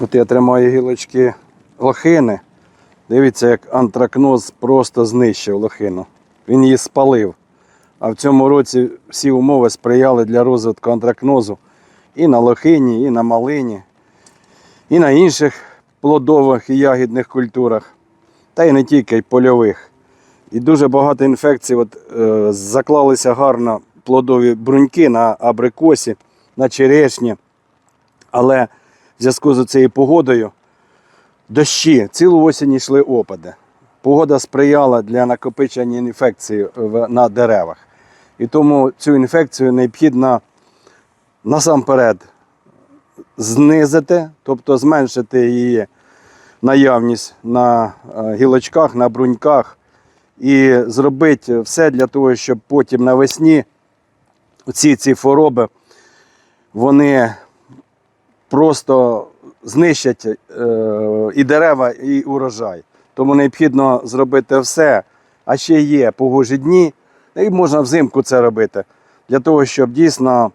От я тримаю гілочки лохини. Дивіться, як антракноз просто знищив лохину. Він її спалив. А в цьому році всі умови сприяли для розвитку антракнозу і на лохині, і на малині, і на інших плодових і ягідних культурах, та й не тільки й польових. І дуже багато інфекцій от, е, заклалися гарно плодові бруньки на абрикосі, на черешні. Але в зв'язку з цією погодою дощі, цілу осінь йшли опади. Погода сприяла для накопичення інфекції на деревах. І тому цю інфекцію необхідно насамперед знизити, тобто зменшити її наявність на е, гілочках, на бруньках і зробити все для того, щоб потім навесні ці, ці хвороби вони просто знищать е, і дерева, і урожай. Тому необхідно зробити все. А ще є погожі дні, і можна взимку це робити, для того, щоб дійсно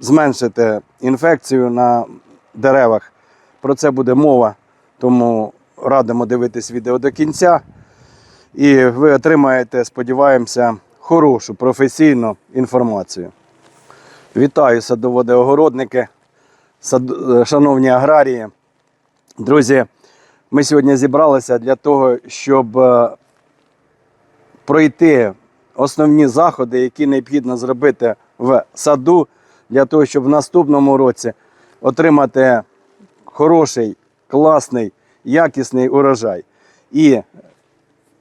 зменшити інфекцію на деревах. Про це буде мова, тому радимо дивитись відео до кінця. І ви отримаєте, сподіваємося, хорошу професійну інформацію. Вітаю садоводи-огородники, сад- шановні аграрії. Друзі, ми сьогодні зібралися для того, щоб е, пройти основні заходи, які необхідно зробити в саду, для того, щоб в наступному році отримати хороший, класний, якісний урожай. І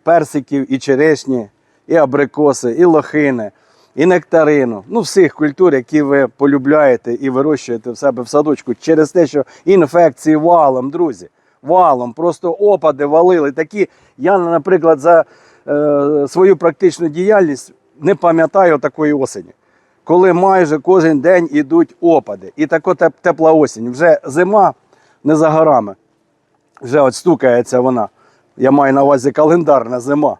персиків, і черешні, і абрикоси, і лохини, і нектарину. Ну, всіх культур, які ви полюбляєте і вирощуєте в себе в садочку через те, що інфекції валом, друзі. Валом, просто опади валили. Такі, я, наприклад, за е, свою практичну діяльність не пам'ятаю такої осені, коли майже кожен день ідуть опади. І така тепла осінь. Вже зима не за горами. Вже от стукається вона. Я маю на увазі календарна зима.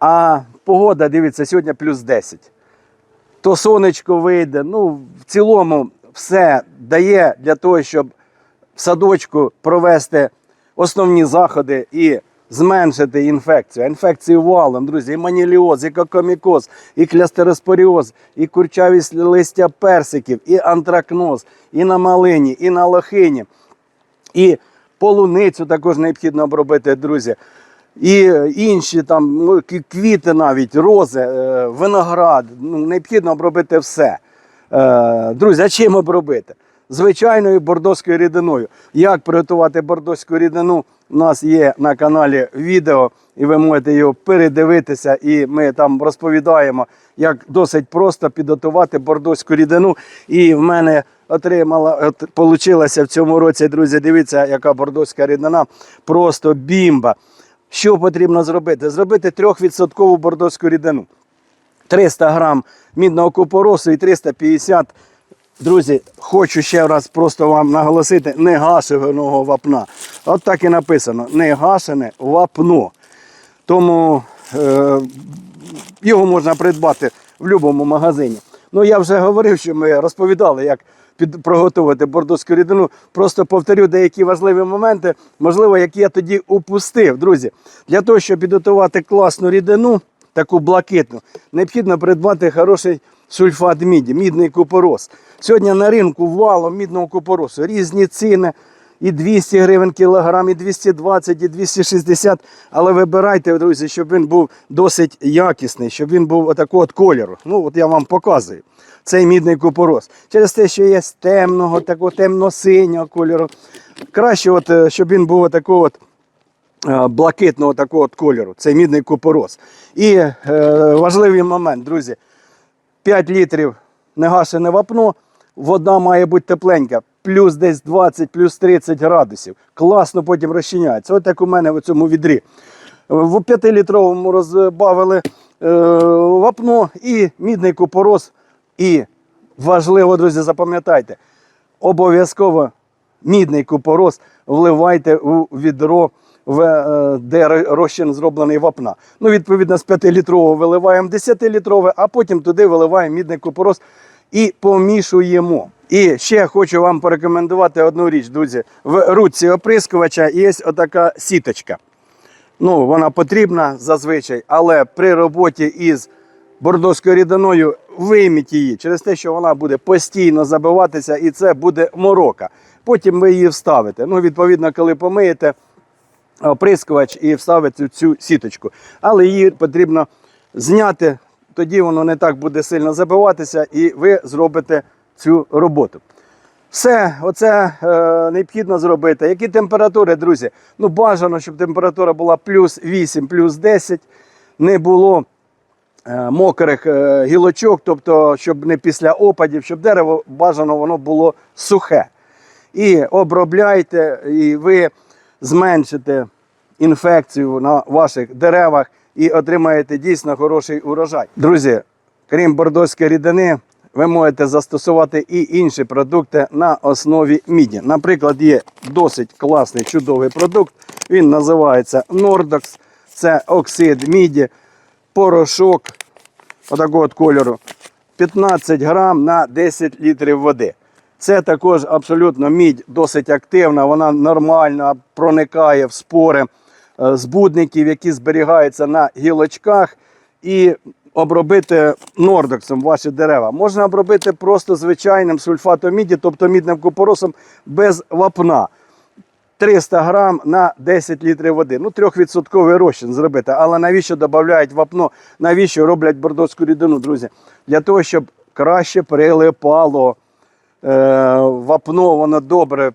А погода, дивіться, сьогодні плюс 10. То сонечко вийде. Ну, в цілому все дає для того, щоб в садочку провести основні заходи і зменшити інфекцію. Інфекцію валом, друзі, і маніліоз, і кокомікоз, і клястероспоріоз, і курчавість листя персиків, і антракноз, і на малині, і на лохині. І полуницю також необхідно обробити, друзі. І інші там ну, квіти навіть, рози, е, виноград. Ну, необхідно обробити все. Е, Друзі, а чим обробити? Звичайною бордоською рідиною. Як приготувати бордоську рідину? У нас є на каналі відео, і ви можете його передивитися, і ми там розповідаємо, як досить просто підготувати бордоську рідину. І в мене отримала, от, получилася в цьому році, друзі, дивіться, яка бордоська рідина. Просто бімба. Що потрібно зробити? Зробити 3% бордоську рідину. 300 грам мідного купоросу і 350 Друзі, хочу ще раз просто вам наголосити, не гашеного вапна. От так і написано: не гашене вапно. Тому е, його можна придбати в будь-якому магазині. Ну я вже говорив, що ми розповідали, як під, приготувати бордоську рідину. Просто повторю деякі важливі моменти, можливо, які я тоді упустив. Друзі, для того, щоб підготувати класну рідину, таку блакитну, необхідно придбати хороший сульфат міді, мідний купорос. Сьогодні на ринку валом мідного купоросу різні ціни. І 200 гривень кілограм, і 220, і 260. Але вибирайте, друзі, щоб він був досить якісний, щоб він був отакого от кольору. Ну, от я вам показую. Цей мідний купорос. Через те, що є з темного, такого темно-синього кольору. Краще, от, е, щоб він був отакого от, е, блакитного такого от кольору. Цей мідний купорос. І е, важливий момент, друзі. 5 літрів негашене вапно, вода має бути тепленька, плюс десь 20, плюс 30 градусів. Класно потім розчиняється. От як у мене в цьому відрі. В 5-літровому розбавили е, вапно і мідний купорос. І важливо, друзі, запам'ятайте, обов'язково мідний купорос вливайте у відро, в, е, де розчин зроблений вапна. Ну, відповідно, з 5-літрового виливаємо 10-літрове, а потім туди виливаємо мідний купорос і помішуємо. І ще хочу вам порекомендувати одну річ, друзі. В ручці оприскувача є отака сіточка. Ну, вона потрібна зазвичай, але при роботі із бордоською рідиною вийміть її через те, що вона буде постійно забиватися, і це буде морока. Потім ви її вставите. Ну, відповідно, коли помиєте оприскувач і вставити цю сіточку. Але її потрібно зняти, тоді воно не так буде сильно забиватися, і ви зробите цю роботу. Все, оце е, необхідно зробити. Які температури, друзі? Ну, бажано, щоб температура була плюс 8, плюс 10, не було е, мокрих е, гілочок, тобто, щоб не після опадів, щоб дерево бажано воно було сухе. І обробляйте, і ви зменшите інфекцію на ваших деревах і отримаєте дійсно хороший урожай. Друзі, крім бордоської рідини, ви можете застосувати і інші продукти на основі міді. Наприклад, є досить класний чудовий продукт. Він називається Nordox. Це оксид міді, порошок отакого от кольору. 15 грам на 10 літрів води. Це також абсолютно мідь досить активна, вона нормально проникає в спори е, збудників, які зберігаються на гілочках, і обробити нордоксом ваші дерева. Можна обробити просто звичайним сульфатом міді, тобто мідним купоросом без вапна. 300 грам на 10 літрів води. Ну, 3% розчин зробити. Але навіщо додають вапно? Навіщо роблять бордоську рідину, друзі? Для того, щоб краще прилипало. Е, вапно, воно добре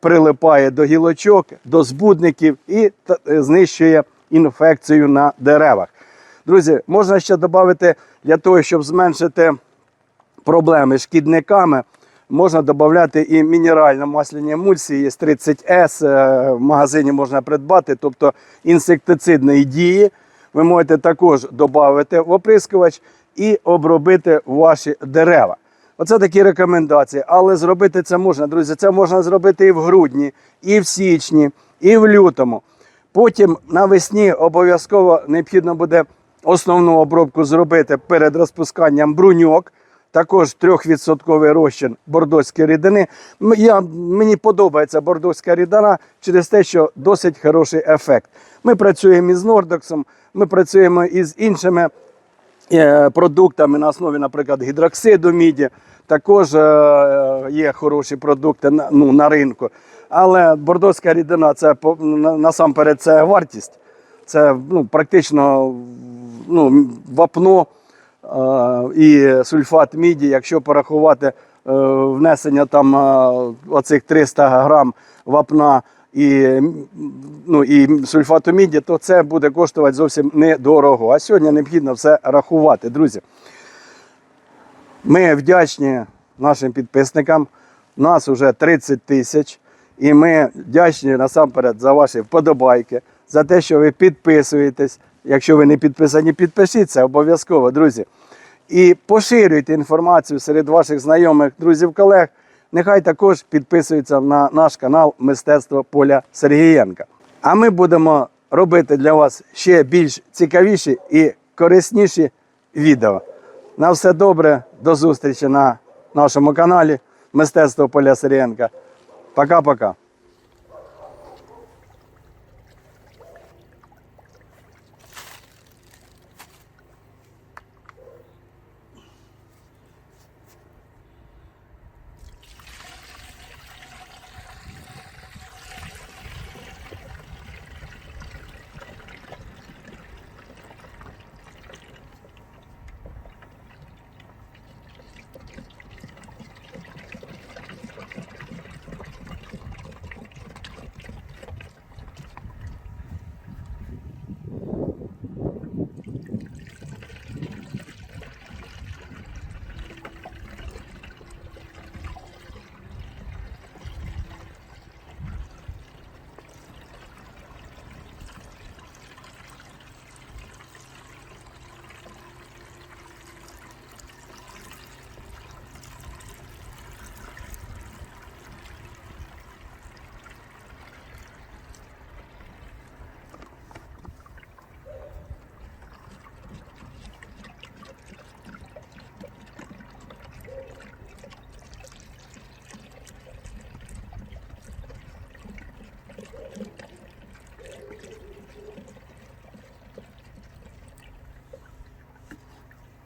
прилипає до гілочок, до збудників і е, знищує інфекцію на деревах. Друзі, можна ще додати для того, щоб зменшити проблеми з шкідниками. Можна додати і мінерально-масляні емульсії, є 30С, е, в магазині можна придбати, тобто інсектицидної дії. Ви можете також додати в оприскувач і обробити ваші дерева. Оце такі рекомендації. Але зробити це можна, друзі. Це можна зробити і в грудні, і в січні, і в лютому. Потім навесні обов'язково необхідно буде основну обробку зробити перед розпусканням бруньок. Також 3% розчин бордоської рідини. Я, мені подобається бордоська рідина через те, що досить хороший ефект. Ми працюємо із Нордоксом, ми працюємо із іншими е, продуктами на основі, наприклад, гідроксиду міді. Також е, є хороші продукти ну, на ринку. Але бордоська рідина це насамперед це вартість. Це ну, практично ну, вапно е, і сульфат міді, якщо порахувати е, внесення там е, оцих 300 грам вапна і, ну, і сульфату міді, то це буде коштувати зовсім недорого. А сьогодні необхідно все рахувати, друзі. Ми вдячні нашим підписникам. Нас вже 30 тисяч. І ми вдячні насамперед за ваші вподобайки, за те, що ви підписуєтесь. Якщо ви не підписані, підпишіться обов'язково, друзі. І поширюйте інформацію серед ваших знайомих, друзів, колег. Нехай також підписуються на наш канал Мистецтво Поля Сергієнка. А ми будемо робити для вас ще більш цікавіші і корисніші відео. На все добре, до зустрічі на нашому каналі Мистецтво Поля Сирієнка. Пока-пока.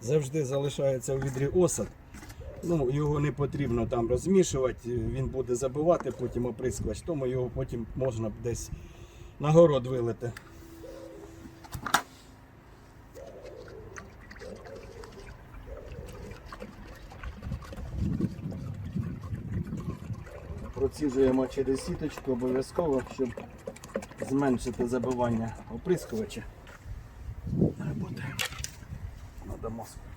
Завжди залишається у відрі осад. Ну, його не потрібно там розмішувати, він буде забивати потім оприскувач, тому його потім можна десь на город вилити. Проціжуємо через сіточку обов'язково, щоб зменшити забивання оприскувача. ます。